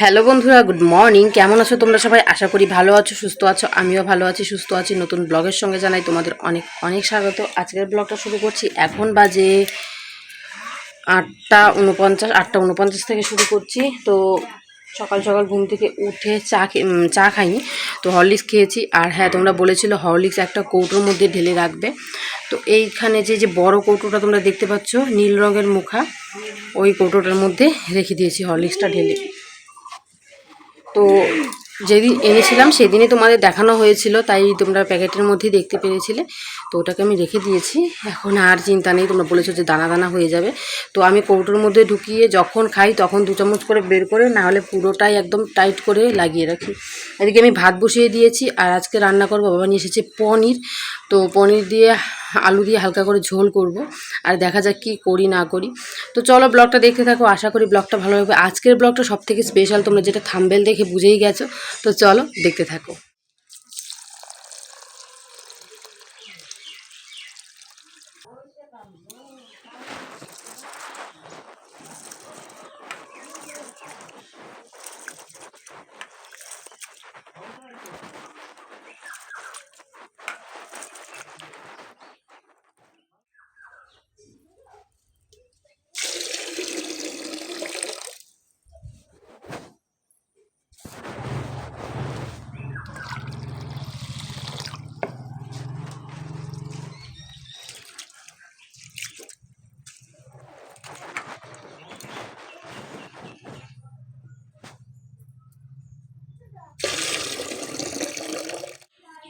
Hello বন্ধুরা good morning কেমন আছো তোমরা সবাই? আশা করি ভালো আছো, সুস্থ আছো। আমিও ভালো আছি, সুস্থ আছি। নতুন ব্লগের সঙ্গে জানাই তোমাদের অনেক অনেক স্বাগত। আজকের ব্লগটা শুরু করছি। এখন বাজে আটটা উনপঞ্চাশ আটটা উনপঞ্চাশ থেকে শুরু করছি। তো সকাল সকাল ঘুম থেকে উঠে চা চা খাইনি। তো হরলিক্স খেয়েছি। আর হ্যাঁ তোমরা বলেছিল হরলিক্স একটা কৌটোর মধ্যে ঢেলে রাখবে। তো এইখানে যে যে বড় কৌটোটা তোমরা দেখতে পাচ্ছ, নীল রঙের মুখা, ওই কৌটোটার মধ্যে রেখে দিয়েছি হরলিক্সটা ঢেলে। তো যেদিন এনেছিলাম সেদিনে তোমাদের দেখানো হয়েছিল, তাই তোমরা প্যাকেটের মধ্যেই দেখতে পেরেছিলে। তো ওটাকে আমি রেখে দিয়েছি। এখন আর চিন্তা নেই, তোমরা বলেছ যে দানা দানা হয়ে যাবে। তো আমি কৌটোর মধ্যে ঢুকিয়ে যখন খাই, তখন দু চামচ করে বের করে, না হলে পুরোটাই একদম টাইট করে লাগিয়ে রাখি। এদিকে আমি ভাত বসিয়ে দিয়েছি, আর আজকে রান্না করব, বাবা নিয়ে এসেছে পনির। তো পনির দিয়ে আলু দিয়ে হালকা করে ঝোল করব আর দেখা যাক কি করি, না করি। তো চলো ব্লগটা দেখতে থাকো, আশা করি ব্লগটা ভালো লাগবে। আজকের ব্লগটা সব থেকে স্পেশাল তোমরা যেটা থামবেল দেখে বুঝেই গেছো। তো চলো দেখতে থাকো।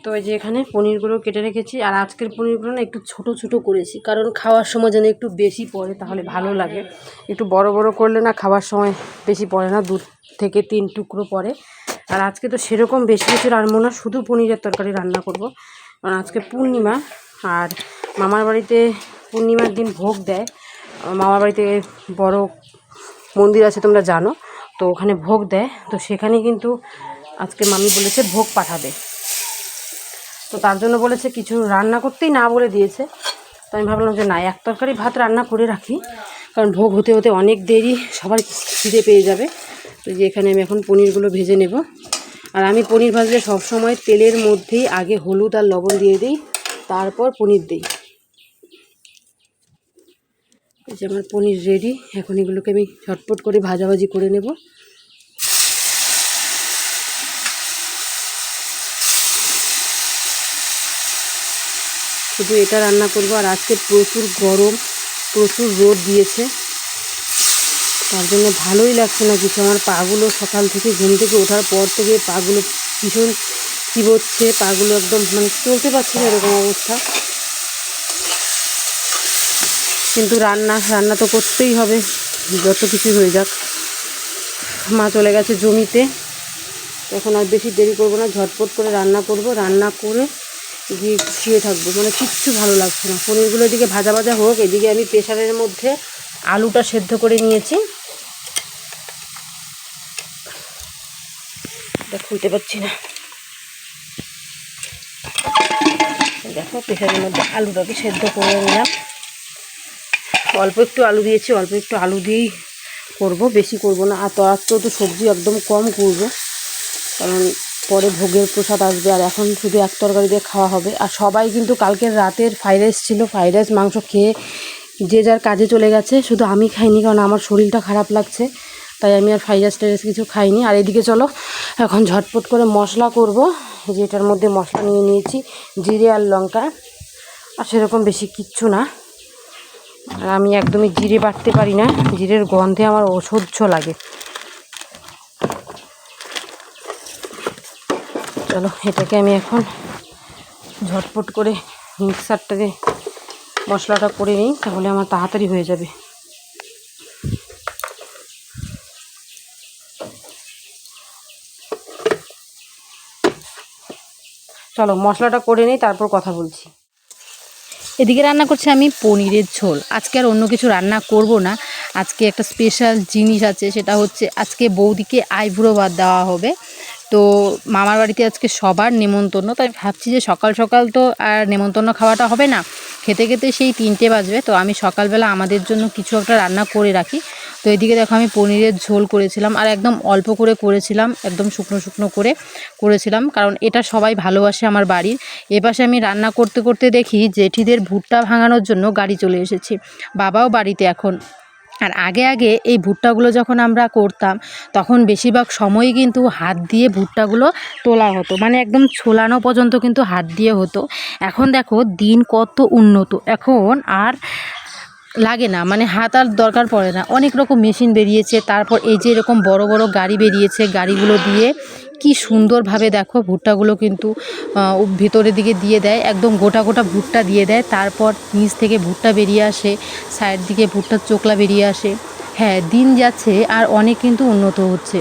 তো এই যে এখানে পনিরগুলো কেটে রেখেছি, আর আজকের পনিরগুলো না একটু ছোট ছোট করেছি, কারণ খাওয়ার সময় যেন একটু বেশি পড়ে তাহলে ভালো লাগে। একটু বড় বড় করলে না খাওয়ার সময় বেশি পড়ে না দু থেকে তিন টুকরো পড়ে। আর আজকে তো সেরকম বেশি কিছু রান্না না, শুধু পনিরের তরকারি রান্না করব। কারণ আজকে পূর্ণিমা, আর মামার বাড়িতে পূর্ণিমার দিন ভোগ দেয়। মামার বাড়িতে বড় মন্দির আছে তোমরা জানো, তো ওখানে ভোগ দেয়। তো সেখানে কিন্তু আজকে মামি বলেছে ভোগ পাঠাবে। তো তার জন্য বলেছে কিছু রান্না করতেই না বলে দিয়েছে। তো আমি ভাবলাম যে না, এক তরকারি ভাত রান্না করে রাখি। কারণ ভোগ হতে হতে অনেক দেরি, সবার খিদে পেয়ে যাবে। তো যে এখানে আমি এখন পনিরগুলো ভেজে নেব। আর আমি পনির ভাজলে সবসময় তেলের মধ্যেই আগে হলুদ আর লবণ দিয়ে দিই, তারপর পনির দিই। এই যে আমার পনির রেডি এখন এগুলোকে আমি ঝটপট করে ভাজাভাজি করে নেব। শুধু এটা রান্না করব আর আজকে প্রচুর গরম, প্রচুর রোদ দিয়েছে। তার জন্য ভালোই লাগছে না কিছু। আমার পাগুলো সকাল থেকে ঘুম থেকে ওঠার পর থেকে পাগুলো ভীষণ চিবোচ্ছে, পাগুলো একদম মানে চলতে পারছে না এরকম অবস্থা। কিন্তু রান্না রান্না তো করতেই হবে, যত কিছু হয়ে যাক। মা চলে গেছে জমিতে। এখন আর বেশি দেরি করব না, ঝটপট করে রান্না করব। রান্না করে গিয়ে শুয়ে থাকব। মানে কিচ্ছু ভালো লাগছে না। পনিরগুলো এদিকে ভাজা ভাজা হোক, এদিকে আমি প্রেশারের মধ্যে আলুটা সেদ্ধ করে নিয়েছি। এটা খুলতে পারছি না। দেখো প্রেশারের মধ্যে আলুটাকে সেদ্ধ করে নিলাম। অল্প একটু আলু দিয়েছি, অল্প একটু আলু দিয়েই করব। বেশি করব না। আর তো তো সবজি একদম কম করব। কারণ পরে ভোগের প্রসাদ আসবে। আর এখন শুধু এক তরকারি দিয়ে খাওয়া হবে। আর সবাই কিন্তু কালকের রাতের ফ্রাইড রাইস ছিল। ফ্রাইড রাইস মাংস খেয়ে যে যার কাজে চলে গেছে। শুধু আমি খাইনি, কারণ আমার শরীরটা খারাপ লাগছে। তাই আমি আর ফ্রাইড রাইস টাইরাইস কিছু খাইনি। আর এদিকে চলো, এখন ঝটপট করে মশলা করব। যেটার মধ্যে মশলা নিয়ে নিয়েছি, জিরে আর লঙ্কা। আর সেরকম বেশি কিচ্ছু না। আর আমি একদমই জিরে বাটতে পারি না। জিরের গন্ধে আমার অসহ্য লাগে। চলো, এটাকে আমি এখন ঝটপট করে মিক্সারটাতে মশলাটা করে নিই, তাহলে আমার তাড়াতাড়ি হয়ে যাবে। চলো, মশলাটা করে নিই, তারপর কথা বলছি। এদিকে রান্না করছি আমি পনিরের ঝোল। আজকে আর অন্য কিছু রান্না করব না। আজকে একটা স্পেশাল জিনিস আছে, সেটা হচ্ছে আজকে বৌদিকে আইবুড়ো ভাত দেওয়া হবে। তো মামার বাড়িতে আজকে সবার নেমন্তন্ন। তাই ভাবছি যে সকাল সকাল তো আর নেমন্তন্ন খাওয়াটা হবে না। খেতে খেতে সেই তিনটে বাজবে। তো আমি সকালবেলা আমাদের জন্য কিছু একটা রান্না করে রাখি। তো এদিকে দেখো আমি পনিরের ঝোল করেছিলাম আর একদম অল্প করে করেছিলাম, একদম শুকনো শুকনো করে করেছিলাম। কারণ এটা সবাই ভালোবাসে আমার বাড়ির। এপাশে আমি রান্না করতে করতে দেখি জেঠিদের ভুট্টা ভাঙানোর জন্য গাড়ি চলে এসেছে। বাবাও বাড়িতে এখন। আর আগে আগে এই ভুট্টাগুলো যখন আমরা করতাম, তখন বেশিরভাগ সময়ই কিন্তু হাত দিয়ে ভুট্টাগুলো তোলা হতো। মানে একদম ছোলানো পর্যন্ত কিন্তু হাত দিয়ে হতো। এখন দেখো দিন কত উন্নত। এখন আর লাগে না মানে হাত আর দরকার পড়ে না। অনেক রকম মেশিন বেরিয়েছে, তারপর এই যে এরকম বড় বড় গাড়ি বেরিয়েছে, গাড়িগুলো দিয়ে কি সুন্দরভাবে দেখো ভুট্টাগুলো কিন্তু ভেতরের দিকে দিয়ে দেয়, একদম গোটা গোটা ভুট্টা দিয়ে দেয়, তারপর নিচ থেকে ভুট্টা বেরিয়ে আসে সাইড দিকে ভুট্টার চোকলা বেরিয়ে আসে। হ্যাঁ দিন যাচ্ছে আর অনেক কিন্তু উন্নত হচ্ছে।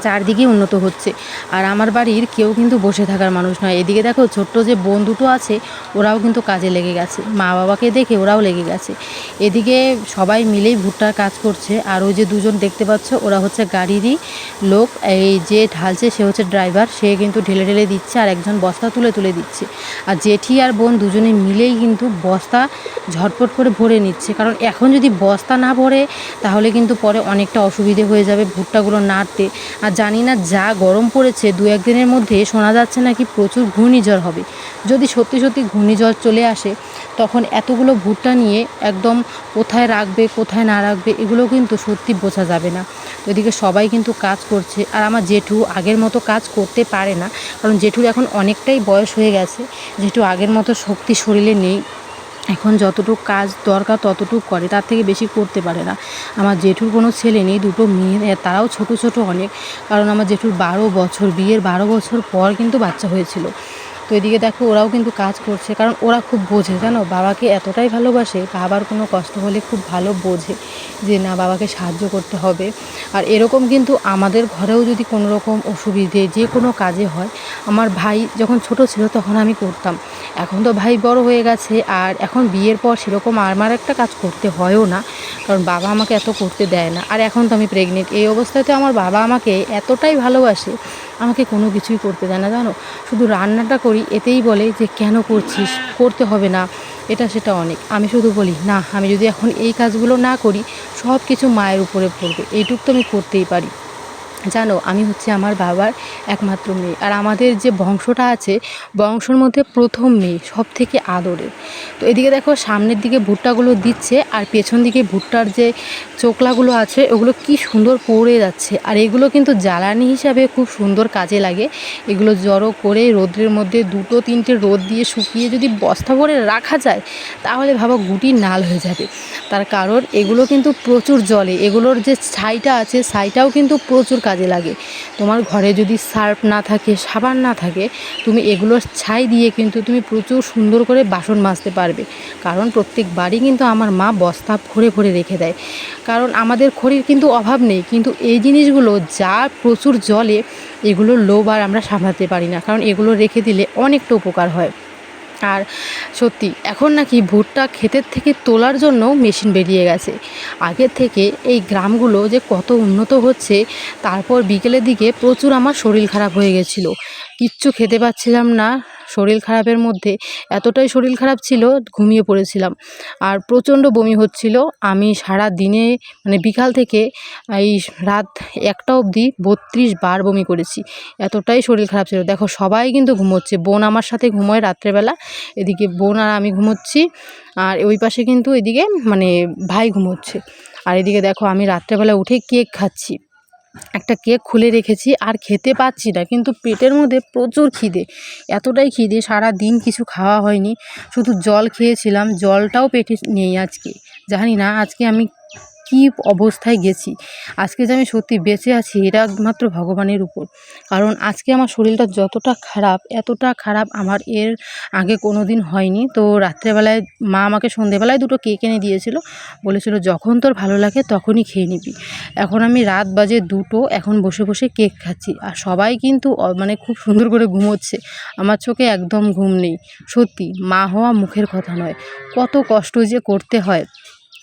চারদিকে উন্নত হচ্ছে। আর আমার বাড়ির কেউ কিন্তু বসে থাকার মানুষ নয়। এদিকে দেখো ছোট্ট যে বোন দুটো আছে, ওরাও কিন্তু কাজে লেগে গেছে। মা বাবাকে দেখে ওরাও লেগে গেছে। এদিকে সবাই মিলেই ভুট্টার কাজ করছে। আর ওই যে দুজন দেখতে পাচ্ছ, ওরা হচ্ছে গাড়িরই লোক। এই যে ঢালছে, সে হচ্ছে ড্রাইভার। সে কিন্তু ঢেলে ঢেলে দিচ্ছে আর একজন বস্তা তুলে তুলে দিচ্ছে। আর জেঠি আর বোন দুজনে মিলেই কিন্তু বস্তা ঝটপট করে ভরে নিচ্ছে। কারণ এখন যদি বস্তা না ভরে, তাহলে কিন্তু পরে অনেকটা অসুবিধে হয়ে যাবে ভুট্টাগুলো নাড়তে। আর জানি না যা গরম পড়েছে, দু একদিনের মধ্যে শোনা যাচ্ছে নাকি প্রচুর ঘূর্ণিঝড় হবে। যদি সত্যি সত্যি ঘূর্ণিঝড় চলে আসে, তখন এতগুলো ভুট্টা নিয়ে একদম কোথায় রাখবে, কোথায় না রাখবে, এগুলো কিন্তু সত্যি বোঝা যাবে না। তো এদিকে সবাই কিন্তু কাজ করছে। আর আমার জেঠু আগের মতো কাজ করতে পারে না, কারণ জেঠুর এখন অনেকটাই বয়স হয়ে গেছে। জেঠু আগের মতো শক্তি শরীরে নেই। এখন যতটুকু কাজ দরকার ততটুকু করে, তার থেকে বেশি করতে পারে না। আমার জেঠুর কোনো ছেলে নেই, দুটো মেয়ে তারাও ছোট ছোট অনেক। কারণ আমার জেঠুর বারো বছর, বিয়ের বারো বছর পর কিন্তু বাচ্চা হয়েছিল। তো এদিকে দেখো, ওরাও কিন্তু কাজ করছে। কারণ ওরা খুব বোঝে, জানো? বাবাকে এতটাই ভালোবাসে, বাবার কোনো কষ্ট হলে খুব ভালো বোঝে যে, না, বাবাকে সাহায্য করতে হবে। আর এরকম কিন্তু আমাদের ঘরেও যদি কোনো রকম অসুবিধে যে কোনো কাজে হয়, আমার ভাই যখন ছোট ছিল তখন আমি করতাম। এখন তো ভাই বড় হয়ে গেছে, আর এখন বিয়ের পর সেরকম আমার একটা কাজ করতে হয়ও না, কারণ বাবা আমাকে এত করতে দেয় না। আর এখন তো আমি প্রেগনেন্ট এই অবস্থাতে আমার বাবা আমাকে এতটাই ভালোবাসে আমাকে কোনো কিছুই করতে দেয় না, জানো? শুধু রান্নাটা করি, এতেই বলে যে কেন করছিস? করতে হবে না। এটা সেটা অনেক। আমি শুধু বলি, না, আমি যদি এখন এই কাজগুলো না করি সব কিছু মায়ের উপরে পড়বে। এইটুক তো আমি করতেই পারি। জানো, আমি হচ্ছে আমার বাবার একমাত্র মেয়ে। আর আমাদের যে বংশটা আছে, বংশর মধ্যে প্রথম মেয়ে সব থেকে আদরের। তো এদিকে দেখো, সামনের দিকে ভুট্টাগুলো দিচ্ছে, আর পেছন দিকে ভুট্টার যে চোকলাগুলো আছে, ওগুলো কি সুন্দর পড়ে যাচ্ছে। আর এগুলো কিন্তু জ্বালানি হিসাবে খুব সুন্দর কাজে লাগে। এগুলো জড়ো করে রোদ্রের মধ্যে দুটো, তিনটে রোদ দিয়ে শুকিয়ে যদি বস্তা ভরে রাখা যায়, তাহলে ভাবো গুটি নাল হয়ে যাবে। তার কারণ, এগুলো কিন্তু প্রচুর জলে। এগুলোর যে ছাইটা আছে, ছাইটাও কিন্তু প্রচুর কাজে লাগে। তোমার ঘরে যদি সার্ফ না থাকে, সাবান না থাকে, তুমি এগুলোর ছাই দিয়ে কিন্তু তুমি প্রচুর সুন্দর করে বাসন মাজতে পারবে। কারণ প্রত্যেক বাড়ি কিন্তু আমার মা বস্তা ভরে ভরে রেখে দেয়। কারণ আমাদের খড়ির কিন্তু অভাব নেই, কিন্তু এই জিনিসগুলো যা প্রচুর জলে এগুলোর লোভ আর আমরা সামলাতে পারি না। কারণ এগুলো রেখে দিলে অনেকটা উপকার হয়। আর সত্যি, এখন নাকি ভুট্টা ক্ষেতের থেকে তোলার জন্য মেশিন বেরিয়ে গেছে। আগের থেকে এই গ্রামগুলো যে কত উন্নত হচ্ছে, তারপর বিকেলের দিকে প্রচুর আমার শরীর খারাপ হয়ে গেছিল। কিচ্ছু খেতে পাচ্ছিলাম না শরীর খারাপের মধ্যে এতটাই শরীর খারাপ ছিল, ঘুমিয়ে পড়েছিলাম। আর প্রচণ্ড বমি হচ্ছিল। আমি সারা দিনে মানে বিকাল থেকে এই রাত একটা অবধি বত্রিশ বার বমি করেছি। এতটাই শরীর খারাপ ছিল। দেখো, সবাই কিন্তু ঘুমোচ্ছে। বোন আমার সাথে ঘুমোয় রাত্রেবেলা। এদিকে বোন আর আমি ঘুমোচ্ছি। আর ওই পাশে কিন্তু এদিকে মানে ভাই ঘুমোচ্ছে। আর এদিকে দেখো, আমি রাত্রেবেলা উঠে কেক খাচ্ছি। একটা কেক খুলে রেখেছি আর খেতে পাচ্ছি না, কিন্তু পেটের মধ্যে প্রচুর খিদে। এতটাই খিদে সারা দিন কিছু খাওয়া হয়নি। শুধু জল খেয়েছিলাম, জলটাও পেটে নেই আজকে। জানি না, আজকে আমি কী অবস্থায় গেছি। আজকে যে আমি সত্যি বেঁচে আছি, এটা একমাত্র ভগবানের উপর। কারণ আজকে আমার শরীরটা যতটা খারাপ, এতটা খারাপ আমার এর আগে কোনো দিন হয়নি। তো রাত্রেবেলায় মা আমাকে সন্ধেবেলায় দুটো কেক এনে দিয়েছিল। বলেছিল, যখন তোর ভালো লাগে তখনই খেয়ে নিবি। এখন আমি রাত বাজে দুটো, এখন বসে বসে কেক খাচ্ছি। আর সবাই কিন্তু মানে খুব সুন্দর করে ঘুমোচ্ছে। আমার চোখে একদম ঘুম নেই। সত্যি, মা হওয়া মুখের কথা নয়। কত কষ্ট যে করতে হয়।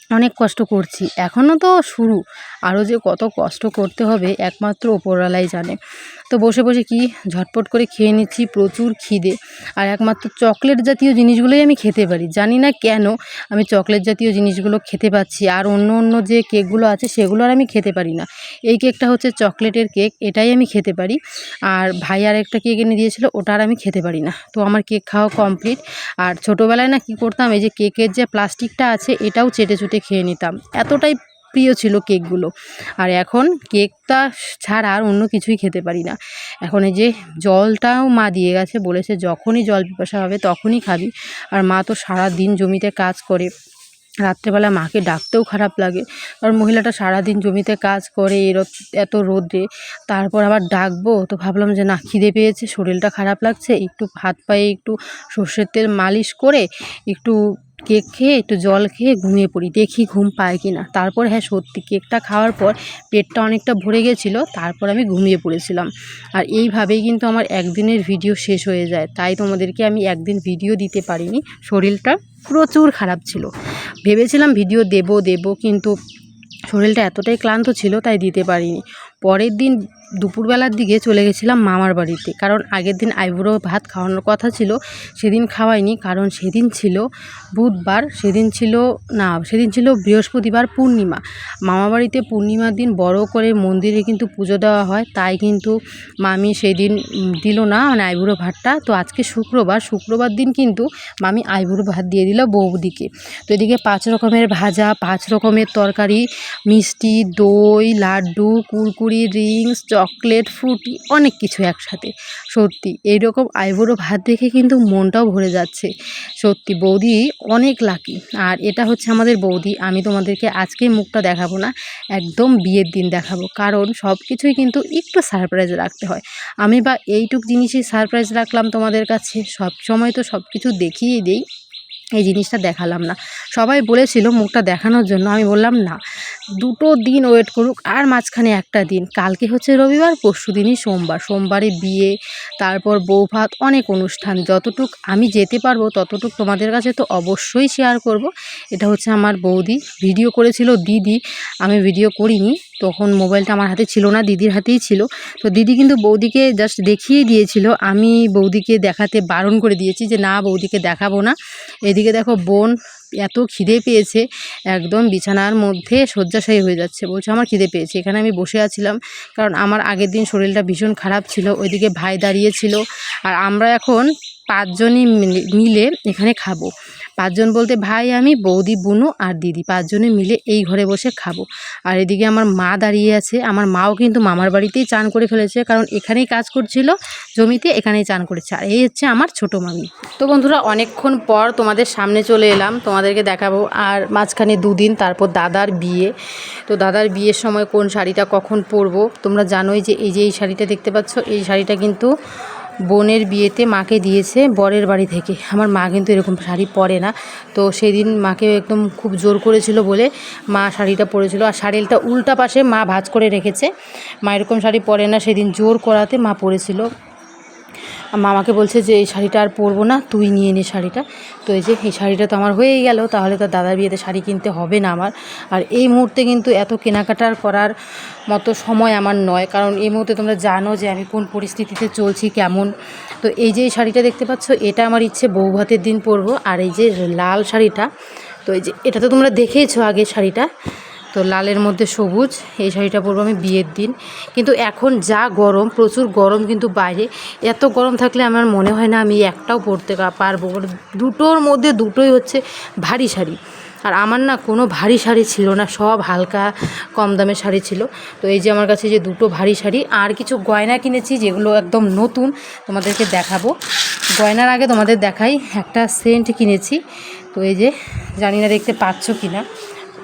অনেক কষ্ট করছি। এখনও তো শুরু। আরও যে কত কষ্ট করতে হবে একমাত্র ওপরওয়ালাই জানে। তো বসে বসে কি ঝটপট করে খেয়ে নিচ্ছি, প্রচুর খিদে। আর একমাত্র চকলেট জাতীয় জিনিসগুলোই আমি খেতে পারি। জানি না কেন আমি চকলেট জাতীয় জিনিসগুলো খেতে পাচ্ছি। আর অন্য অন্য যে কেকগুলো আছে সেগুলো আর আমি খেতে পারি না। এই কেকটা হচ্ছে চকলেটের কেক, এটাই আমি খেতে পারি। আর ভাই আর একটা কেক এনে দিয়েছিল, ওটা আর আমি খেতে পারি না। তো আমার কেক খাওয়া কমপ্লিট। আর ছোটোবেলায় না কি করতাম, এই যে কেকের যে প্লাস্টিকটা আছে, এটাও চেটে চুটে খেয়ে নিতাম। এতটাই প্রিয় ছিল কেকগুলো। আর এখন কেকটা ছাড়া আর অন্য কিছুই খেতে পারি না। এখন এই যে জলটাও মা দিয়ে গেছে, বলেছে যখনই জল পিপাসা হবে তখনই খাবি। আর মা তো সারা দিন জমিতে কাজ করে। রাত্রেবেলা মাকে ডাকতেও খারাপ লাগে। কারণ মহিলাটা সারাদিন জমিতে কাজ করে এত রোদে। তারপর আবার ডাকবো, তো ভাবলাম যে না, খিদে পেয়েছে, শরীরটা খারাপ লাগছে, একটু হাত পায়ে একটু সর্ষের তেল মালিশ করে একটু কেক খেয়ে একটু জল খেয়ে ঘুমিয়ে পড়ি। দেখি ঘুম পায় কি না তারপর হ্যাঁ সত্যি কেকটা খাওয়ার পর পেটটা অনেকটা ভরে গেছিল, তারপর আমি ঘুমিয়ে পড়েছিলাম। আর এইভাবেই কিন্তু আমার একদিনের ভিডিও শেষ হয়ে যায়। তাই তোমাদেরকে আমি একদিন ভিডিও দিতে পারিনি। শরীরটা প্রচুর খারাপ ছিল। ভেবেছিলাম ভিডিও দেব দেব, কিন্তু শরীরটা এতটাই ক্লান্ত ছিল, তাই দিতে পারিনি। পরের দিন দুপুরবেলার দিকে চলে গেছিলাম মামার বাড়িতে। কারণ আগের দিন আইবুড়ো ভাত খাওয়ানোর কথা ছিল, সেদিন খাওয়াইনি। কারণ সেদিন ছিল বুধবার, সেদিন ছিল, না, সেদিন ছিল বৃহস্পতিবার পূর্ণিমা। মামা বাড়িতে পূর্ণিমার দিন বড় করে মন্দিরে কিন্তু পুজো দেওয়া হয়, তাই কিন্তু মামি সেদিন দিল না মানে আইবুড়ো ভাতটা। তো আজকে শুক্রবার শুক্রবার দিন কিন্তু মামি আইবুড়ো ভাত দিয়ে দিল বৌদিকে। তো এদিকে পাঁচ রকমের ভাজা, পাঁচ রকমের তরকারি, মিষ্টি, দই, লাড্ডু, কুরকুরি রিংস চকলেট, ফ্রুটি, অনেক কিছু একসাথে। সত্যি, এইরকম আইবুড়ো ভাত দেখে কিন্তু মনটাও ভরে যাচ্ছে। সত্যি, বৌদি অনেক লাকি আর এটা হচ্ছে আমাদের বৌদি। আমি তোমাদেরকে আজকে মুখটা দেখাবো না, একদম বিয়ের দিন দেখাবো। কারণ সব কিছুই কিন্তু একটু সারপ্রাইজ রাখতে হয়। আমি বা এইটুক জিনিসই সারপ্রাইজ রাখলাম তোমাদের কাছে। সব সময় তো সব কিছু দেখিয়ে দিই। এই জিনিসটা দেখালাম না। সবাই বলেছিল মুখটা দেখানোর জন্য। আমি বললাম, না, দুটো দিন ওয়েট করুক, আর মাঝখানে একটা দিন। কালকে হচ্ছে রবিবার, পরশু দিনই সোমবার। সোমবারে বিয়ে, তারপর বৌভাত অনেক অনুষ্ঠান। যতটুক আমি যেতে পারব, ততটুক তোমাদের কাছে তো অবশ্যই শেয়ার করব। এটা হচ্ছে আমার বৌদি। ভিডিও করেছিল দিদি। আমি ভিডিও করিনি। তখন মোবাইলটা আমার হাতে ছিল না, দিদির হাতেই ছিল। তো দিদি কিন্তু বৌদিকে জাস্ট দেখিয়ে দিয়েছিল। আমি বৌদিকে দেখাতে বারণ করে দিয়েছি যে, না, বৌদিকে দেখাবো না। এদিকে দেখো বোন এত খিদে পেয়েছে, একদম বিছানার মধ্যে শয্যাশায়ী হয়ে যাচ্ছে। বলছে, আমার খিদে পেয়েছে, এখানে আমি বসে আছিলাম। কারণ আমার আগের দিন শরীরটা ভীষণ খারাপ ছিল। ওইদিকে ভাই দাঁড়িয়েছিল আর আমরা এখন পাঁচজনই মিলে- মিলে এখানে খাব। পাঁচজন বলতে ভাই, আমি, বৌদি, বুনু আর দিদি। পাঁচজনে মিলে এই ঘরে বসে খাব। আর এদিকে আমার মা দাঁড়িয়ে আছে। আমার মাও কিন্তু মামার বাড়িতেই চান করে ফেলেছে, কারণ এখানেই কাজ করছিল, জমিতে এখানেই চান করেছে। আর এই হচ্ছে আমার ছোটো মামি। তো বন্ধুরা, অনেকক্ষণ পর তোমাদের সামনে চলে এলাম, তোমাদেরকে দেখাবো। আর মাঝখানে দুদিন তারপর দাদার বিয়ে। তো দাদার বিয়ের সময় কোন শাড়িটা কখন পরবো? তোমরা জানোই যে এই যে এই শাড়িটা দেখতে পাচ্ছ, এই শাড়িটা কিন্তু বোনের বিয়েতে মাকে দিয়েছে বরের বাড়ি থেকে। আমার মা কিন্তু এরকম শাড়ি পরে না। তো সেদিন মাকে একদম খুব জোর করেছিল বলে মা শাড়িটা পরেছিল। আর শাড়িটা উল্টা পাশে মা ভাজ করে রেখেছে। মা এরকম শাড়ি পরে না, সেদিন জোর করাতে মা পরেছিল। মামাকে বলছে যে, এই শাড়িটা আর পরবো না, তুই নিয়ে নে শাড়িটা। তো এই যে, এই শাড়িটা তো আমার হয়েই গেল, তাহলে তো দাদার বিয়েতে শাড়ি কিনতে হবে না আমার। আর এই মুহূর্তে কিন্তু এত কেনাকাটার করার মতো সময় আমার নয়, কারণ এই মুহূর্তে তোমরা জানো যে, আমি কোন পরিস্থিতিতে চলছি, কেমন। তো এই যে শাড়িটা দেখতে পাচ্ছ, এটা আমার ইচ্ছে বৌভাতের দিন পরবো। আর এই যে, লাল শাড়িটা, তো এই যে, এটা তো তোমরা দেখেইছো আগে শাড়িটা। তো লালের মধ্যে সবুজ, এই শাড়িটা পরবো আমি বিয়ের দিন। কিন্তু এখন যা গরম, প্রচুর গরম কিন্তু বাইরে। এত গরম থাকলে আমার মনে হয় না আমি একটাও পরতে পারব। দুটোর মধ্যে দুটোই হচ্ছে ভারী শাড়ি। আর আমার না কোনো ভারী শাড়ি ছিল না, সব হালকা কম দামের শাড়ি ছিল। তো এই যে আমার কাছে যে দুটো ভারী শাড়ি, আর কিছু গয়না কিনেছি যেগুলো একদম নতুন, তোমাদেরকে দেখাবো। গয়নার আগে তোমাদের দেখাই, একটা সেন্ট কিনেছি। তো এই যে জানি না দেখতে পাচ্ছ কি না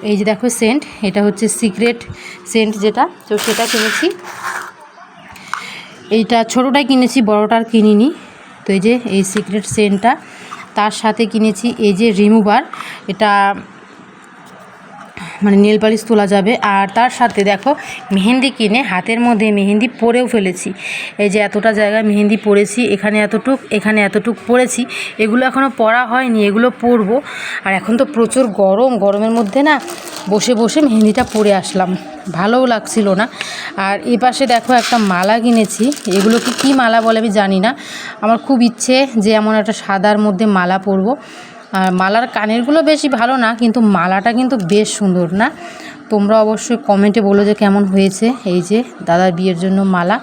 এই যে দেখো সেন্ট এটা হচ্ছে সিক্রেট সেন্ট যেটা, তো সেটা কিনেছি। এইটা ছোটোটাই কিনেছি, বড়োটার কিনিনি। তো এই যে এই সিক্রেট সেন্টটা তার সাথে কিনেছি এই যে রিমুভার এটা মানে নেল পালিশ তোলা যাবে। আর তার সাথে দেখো, মেহেন্দি কিনে হাতের মধ্যে মেহেন্দি পরেও ফেলেছি। এই যে এতটা জায়গায় মেহেন্দি পরেছি, এখানে এতটুক এখানে এতটুক পরেছি, এগুলো এখনও পরা হয়নি, এগুলো পরবো। আর এখন তো প্রচুর গরম, গরমের মধ্যে না বসে বসে মেহেন্দিটা পরে আসলাম। ভালোও লাগছিল না। আর এ পাশে দেখো একটা মালা কিনেছি। এগুলো কি, কী মালা বলে আমি জানি না। আমার খুব ইচ্ছে যে এমন একটা সাদার মধ্যে মালা পরবো। আর মালার কানেরগুলো বেশি ভালো না, কিন্তু মালাটা কিন্তু বেশ সুন্দর না। তোমরা অবশ্যই কমেন্টে বলো যে কেমন হয়েছে এই যে দাদার বিয়ের জন্য মালা।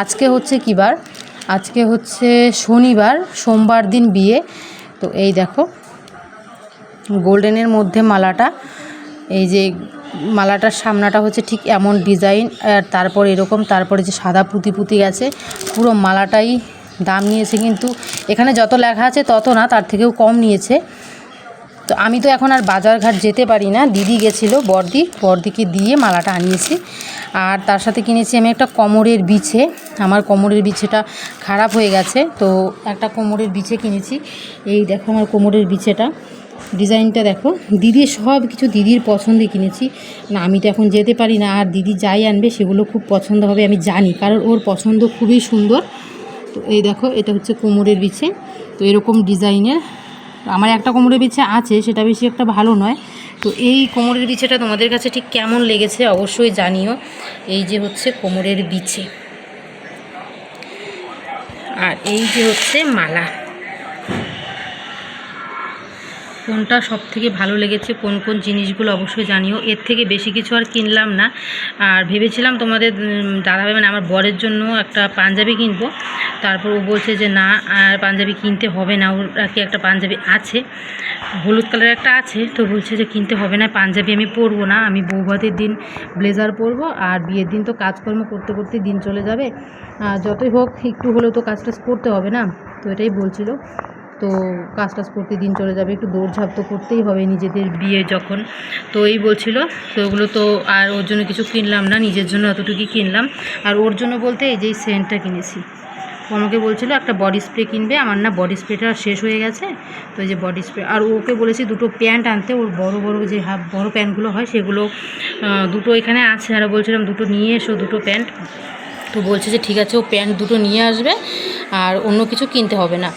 আজকে হচ্ছে কী বার? আজকে হচ্ছে শনিবার, সোমবার দিন বিয়ে। তো এই দেখো, গোল্ডেনের মধ্যে মালাটা। এই যে মালাটার সামনাটা হচ্ছে ঠিক এমন ডিজাইন, আর তারপর এরকম, তারপরে যে সাদা পুঁতি পুঁতি গেছে, পুরো মালাটাই দাম নিয়েছে কিন্তু এখানে যত লেখা আছে তত না, তার থেকেও কম নিয়েছে। তো আমি তো এখন আর বাজারঘাট যেতে পারি না। দিদি গেছিল বর্দি, বর্দিকে দিয়ে মালাটা আনিয়েছি। আর তার সাথে কিনেছি আমি একটা কোমরের বিছে। আমার কোমরের বিছেটা খারাপ হয়ে গেছে, তো একটা কোমরের বিছে কিনেছি। এই দেখো আমার কোমরের বিছেটা। ডিজাইনটা দেখো। দিদির সব কিছু দিদির পছন্দে কিনেছি। না, আমি তো এখন যেতে পারি না, আর দিদি যাই আনবে সেগুলো খুব পছন্দ হবে, আমি জানি। কারণ ওর পছন্দ খুবই সুন্দর। তো এই দেখো, এটা হচ্ছে কোমরের বিছে। তো এরকম ডিজাইনের। আমার একটা কোমরের বিছে আছে, সেটা বেশি একটা ভালো নয়। তো এই কোমরের বিছেটা তোমাদের কাছে ঠিক কেমন লেগেছে অবশ্যই জানিও। এই যে হচ্ছে কোমরের বিছে। আর এই যে হচ্ছে মালা। কোনটা সব থেকে ভালো লেগেছে, কোন কোন জিনিসগুলো অবশ্যই জানিও। এর থেকে বেশি কিছু আর কিনলাম না। আর ভেবেছিলাম তোমাদের দাদাভাই মানে আমার বরের জন্য একটা পাঞ্জাবি কিনবো। তারপর ও বলছে যে, না, আর পাঞ্জাবি কিনতে হবে না। ওর কি একটা পাঞ্জাবি আছে, হলুদ কালারের একটা আছে। তো বলছে যে, কিনতে হবে না, পাঞ্জাবি আমি পরবো না। আমি বৌভাতের দিন ব্লেজার পরবো, আর বিয়ের দিন তো কাজকর্ম করতে করতে দিন চলে যাবে। যতই হোক, একটু হলেও তো কাজ টাজ করতে হবে না? তো এটাই বলছিল। তো কাজ টাজ করতে দিন চলে যাবে, একটু দৌড়ঝাঁপ তো করতেই হবে নিজেদের বিয়ে যখন। তো এই বলছিল, তো ওগুলো তো আর ওর জন্য কিছু কিনলাম না, নিজের জন্য অতটুকুই কিনলাম। আর ওর জন্য বলতে এই যে সেন্টটা কিনেছি। আমাকে বলছিল, একটা বডি স্প্রে কিনবে, আমার না বডি স্প্রেটা শেষ হয়ে গেছে। তো এই যে বডি স্প্রে, আর ওকে বলেছি দুটো প্যান্ট আনতে, ওর বড় বড় যে হাফ, বড় প্যান্টগুলো হয় সেগুলো দুটো এখানে আছে। আর বলছিলাম দুটো নিয়ে এসো, দুটো প্যান্ট। তো বলছে যে ঠিক আছে, ও প্যান্ট দুটো নিয়ে আসবে, আর অন্য কিছু কিনতে হবে না।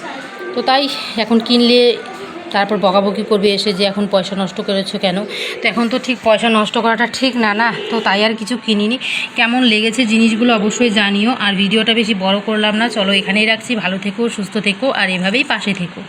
তো তাই এখন কিনলে তারপর বকাবকি করবে এসে যে এখন পয়সা নষ্ট করেছ কেন? তো এখন তো ঠিক পয়সা নষ্ট করাটা ঠিক না না, তো তাই আর কিছু কিনিনি। কেমন লেগেছে জিনিসগুলো অবশ্যই জানিও, আর ভিডিওটা বেশি বড় করলাম না, চলো এখানেই রাখছি, ভালো থেকো, সুস্থ থেকো, আর এভাবেই পাশে থেকো।